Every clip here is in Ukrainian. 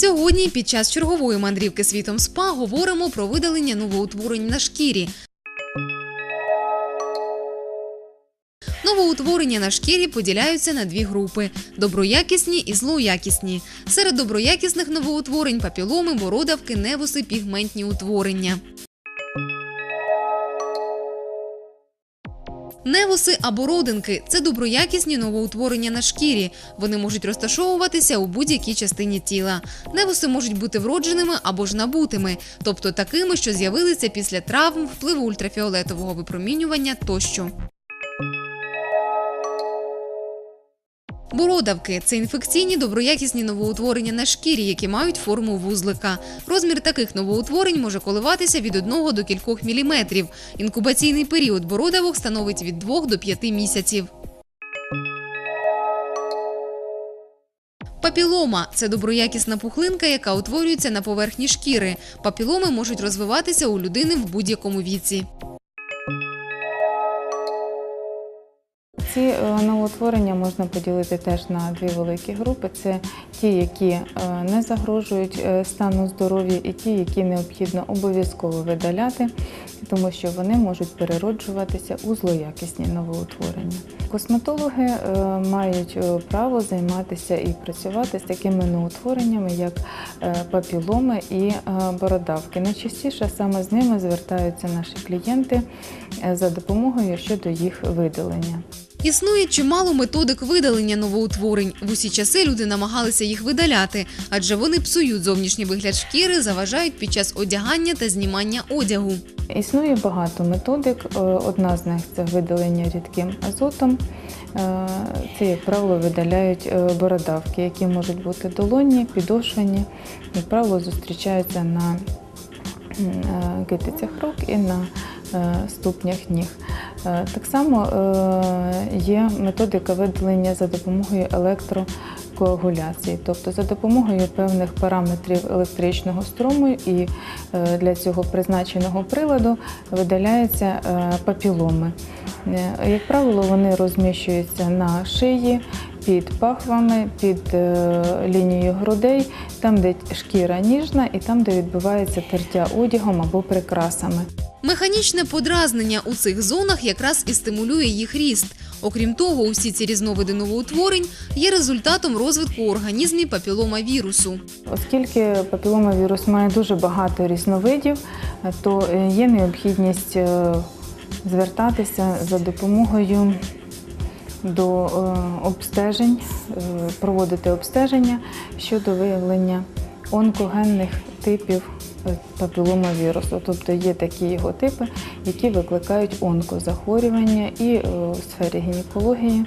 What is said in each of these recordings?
Сьогодні під час чергової мандрівки світом СПА говоримо про видалення новоутворень на шкірі. Новоутворення на шкірі поділяються на дві групи: доброякісні і злоякісні. Серед доброякісних новоутворень папіломи, бородавки, невуси, пігментні утворення. Невуси або родинки це доброякісні новоутворення на шкірі. Вони можуть розташовуватися у будь-якій частині тіла. Невуси можуть бути вродженими або ж набутими, тобто такими, що з'явилися після травм, впливу ультрафіолетового випромінювання тощо. Бородавки це інфекційні доброякісні новоутворення на шкірі, які мають форму вузлика. Розмір таких новоутворень може коливатися від 1 до кількох міліметрів. Інкубаційний період бородавок становить від 2 до 5 місяців. Папілома це доброякісна пухлинка, яка утворюється на поверхні шкіри. Папіломи можуть розвиватися у людини в будь-якому віці. Ці е, новоутворення можна поділити теж на дві великі групи. Це ті, які е, не загрожують е, стану здоров'я, і ті, які необхідно обов'язково видаляти, тому що вони можуть перероджуватися у злоякісні новоутворення. Косметологи мають право займатися і працювати з такими новоутвореннями, як папіломи і бородавки. Найчастіше саме з ними звертаються наші клієнти за допомогою щодо їх видалення. Існує чимало методик видалення новоутворень. В усі часи люди намагалися їх видаляти, адже вони псують зовнішній вигляд шкіри, заважають під час одягання та знімання одягу. Існує багато методик. Е, Одна з них це видалення рідким азотом. Е, Це, як правило, видаляють е, бородавки, які можуть бути долонні, підошвені. Як правило, зустрічаються на китицях рук і на ступнях ніг. Е, Так само е, є методика видалення за допомогою електрокоагуляції, тобто за допомогою певних параметрів електричного струму і е, для цього призначеного приладу видаляються папіломи. Як правило, вони розміщуються на шиї, під пахвами, під лінією грудей, там, де шкіра ніжна, і там, де відбувається тертя одягом або прикрасами. Механічне подразнення у цих зонах якраз і стимулює їх ріст. Окрім того, усі ці різновиди новоутворень є результатом розвитку у організмі папілома вірусу. Оскільки папіломавірус має дуже багато різновидів, то е, є необхідність е, звертатися за допомогою до е, обстежень, проводити обстеження щодо виявлення онкогенних типів папіломавірусу. Тобто є такі його типи, які викликають онкозахворювання і в сфері гінекології,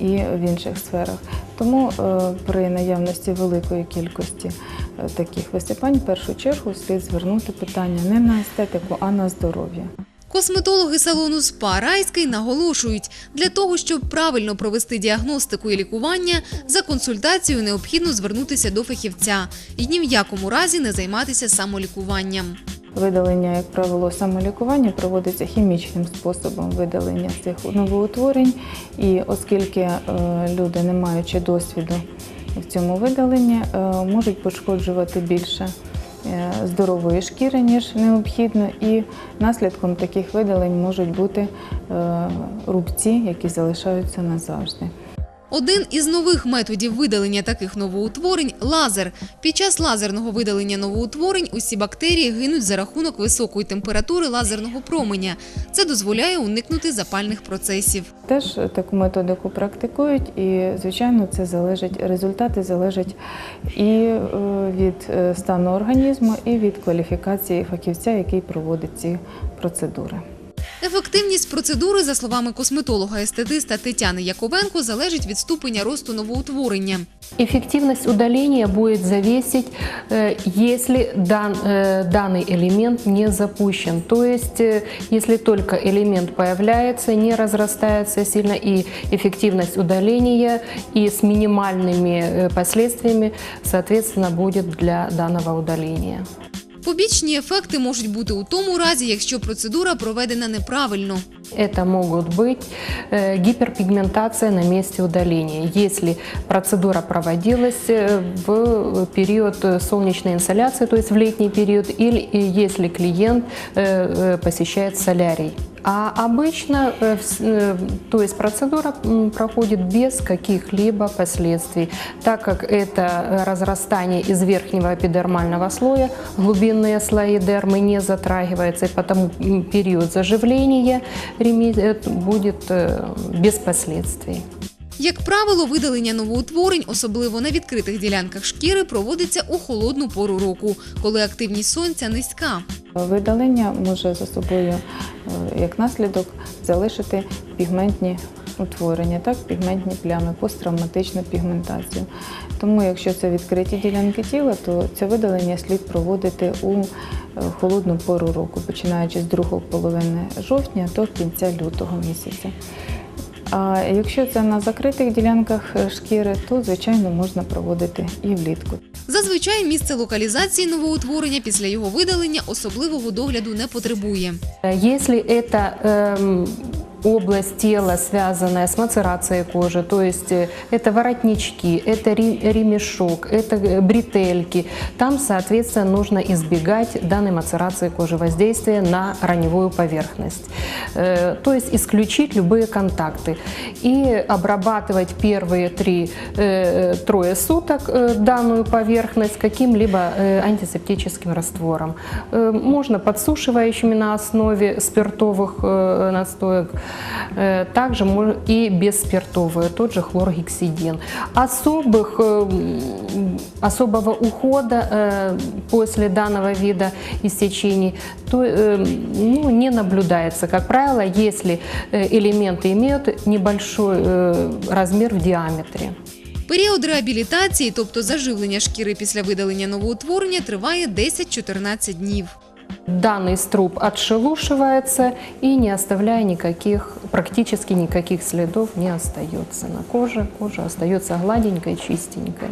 і в інших сферах. Тому е, при наявності великої кількості е, таких висипань, в першу чергу слід звернути питання не на естетику, а на здоров'я. Косметологи салону СПА Райський наголошують, для того, щоб правильно провести діагностику і лікування, за консультацією необхідно звернутися до фахівця і ні в якому разі не займатися самолікуванням. Видалення, як правило, самолікування проводиться хімічним способом видалення цих новоутворень. І оскільки е, люди, не маючи досвіду в цьому видаленні, е, можуть пошкоджувати більше здорової шкіри, ніж необхідно, і наслідком таких видалень можуть бути е, рубці, які залишаються назавжди. Один із нових методів видалення таких новоутворень лазер. Під час лазерного видалення новоутворень усі бактерії гинуть за рахунок високої температури лазерного променя. Це дозволяє уникнути запальних процесів. Теж таку методику практикують, і звичайно, це залежить. Результати залежать і е, від е, стану організму, і від кваліфікації фахівця, який проводить ці процедури. Ефективність процедури, за словами косметолога-естетиста Тетяни Яковенко, залежить від ступеня росту новоутворення. Эффективность удаления будет зависеть, э, если дан- э, данный элемент не запущен. То есть, э, если только элемент появляется, не разрастается сильно, и эффективность удаления и с минимальными э, последствиями, соответственно, будет для данного удаления. Побічні ефекти можуть бути у тому разі, якщо процедура проведена неправильно. Это могут быть э, гиперпигментация на месте удаления, если процедура проводилась э, в период э, солнечной инсоляции, то есть в летний период, или э, если клиент э, э, посещает солярий. А обычно, э, вс- э, то есть процедура м, проходит без каких-либо последствий, так как это э, разрастание из верхнего эпидермального слоя, глубинные слои дермы не затрагиваются, и потому м, период заживления реми- э, будет э, без последствий. Як правило, видалення новоутворень, особливо на відкритих ділянках шкіри, проводиться у холодну пору року, коли активність сонця низька. Видалення може за собою е, як наслідок залишити пігментні утворення, так, пігментні плями, посттравматичну пігментацію. Тому, якщо це відкриті ділянки тіла, то це видалення слід проводити у е, холодну пору року, починаючи з другої половини жовтня до кінця лютого місяця. А якщо це на закритих ділянках е, шкіри, то звичайно можна проводити і влітку. Зазвичай місце локалізації новоутворення після його видалення особливого догляду не потребує. Э, Если это эм, область тела, связанная с мацерацией кожи, то есть э, это воротнички, это ре- ремешок, это э, бретельки, там, соответственно, нужно избегать данной мацерации кожи, воздействия на раневую поверхность. Э, То есть исключить любые контакты и обрабатывать первые три, трое суток данную поверхность каким-либо антисептическим раствором. Можно подсушивающими на основе спиртовых настоек, также мо- и бесспиртовые, тот же хлоргексидин. Особых, э, м, особого ухода э, после данного вида истечений то, э, ну, не наблюдается. Как правило, если э, элементы имеют небольшой э, размер в диаметре. Період реабілітації, тобто заживлення шкіри після видалення новоутворення, триває 10-14 днів. Данный струб отшелушивается и не оставляя никаких, практически никаких следов не остается на коже. Кожа остается гладенькой, чистенькой.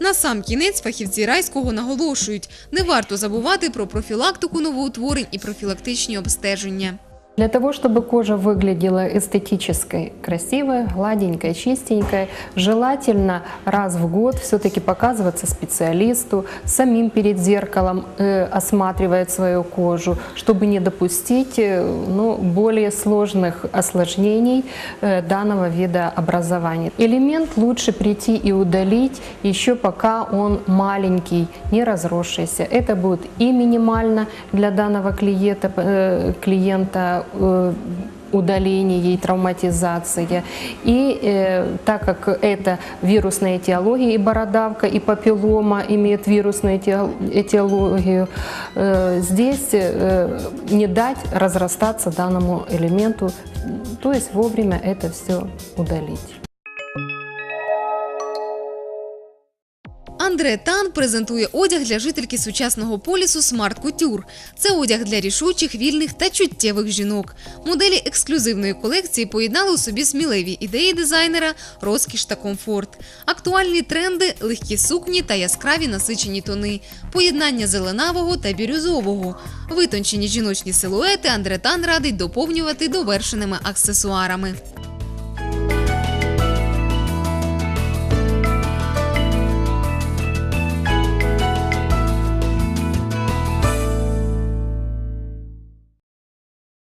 На сам кінець фахівці райського наголошують, не варто забувати про профілактику новоутворень і профілактичні обстеження. Для того, чтобы кожа выглядела эстетической, красивой, гладенькой, чистенькой, желательно раз в год все-таки показываться специалисту, самим перед зеркалом э, осматривать свою кожу, чтобы не допустить э, ну, более сложных осложнений э, данного вида образования. Элемент лучше прийти и удалить еще пока он маленький, не разросшийся. Это будет и минимально для данного клиента, э, клиента э, удаление и травматизация. И э, так как это вирусная этиология, и бородавка, и папиллома имеет вирусную эти- этиологию, э, здесь э, не дать разрастаться данному элементу, то есть вовремя это все удалить. Андре Тан презентує одяг для жительки сучасного полісу Smart Couture. Це одяг для рішучих, вільних та чуттєвих жінок. Моделі ексклюзивної колекції поєднали у собі сміливі ідеї дизайнера, розкіш та комфорт, актуальні тренди, легкі сукні та яскраві насичені тони, поєднання зеленавого та бірюзового. Витончені жіночні силуети Андре Тан радить доповнювати довершеними аксесуарами.